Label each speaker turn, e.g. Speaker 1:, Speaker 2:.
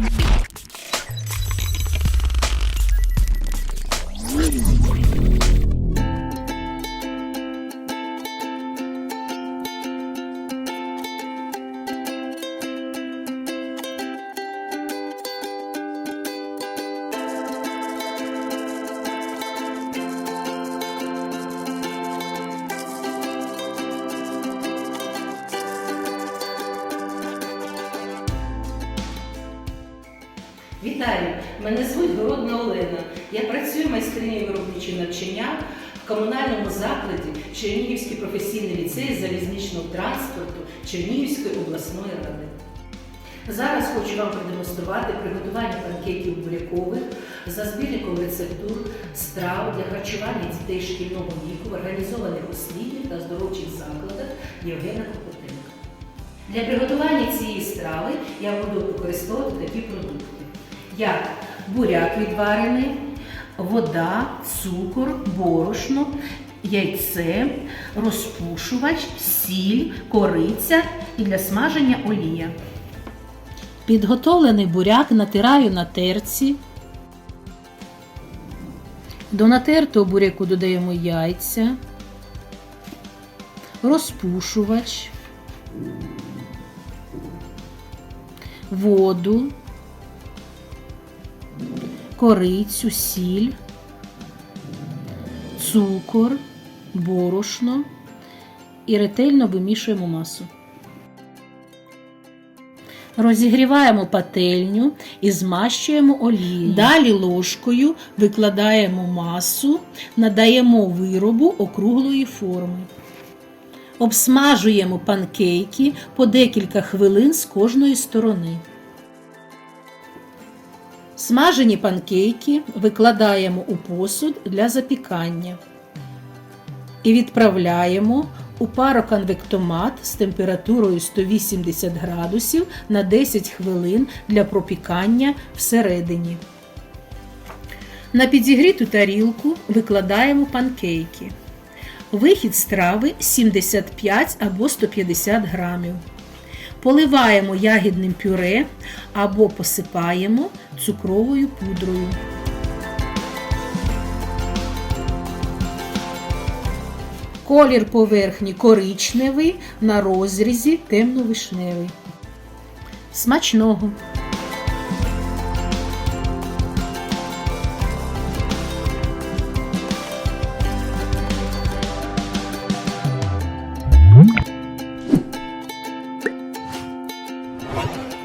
Speaker 1: Thank you. Вітаю! Мене звуть Городна Олена. Я працюю майстринею виробничого навчання в комунальному закладі Чернігівський професійний ліцей залізничного транспорту Чернігівської обласної ради. Зараз хочу вам продемонструвати приготування панкейків бурякових за збірником рецептур страв для харчування дітей шкільного віку в організованих освітніх та оздоровчих закладах Євгена Копотенка. Для приготування цієї страви я буду використовувати такі продукти, як буряк відварений, вода, цукор, борошно, яйце, розпушувач, сіль, кориця і для смаження олія. Підготовлений буряк натираю на терці. До натертого буряку додаємо яйця, розпушувач, воду, корицю, сіль, цукор, борошно і ретельно вимішуємо масу. Розігріваємо пательню і змащуємо олією. Далі ложкою викладаємо масу, надаємо виробу округлої форми. Обсмажуємо панкейки по декілька хвилин з кожної сторони. Смажені панкейки викладаємо у посуд для запікання і відправляємо у пароконвектомат з температурою 180 градусів на 10 хвилин для пропікання всередині. На підігріту тарілку викладаємо панкейки. Вихід страви 75 або 150 грамів. Поливаємо ягідним пюре або посипаємо цукровою пудрою. Колір поверхні коричневий, на розрізі темно-вишневий. Смачного! Thank you.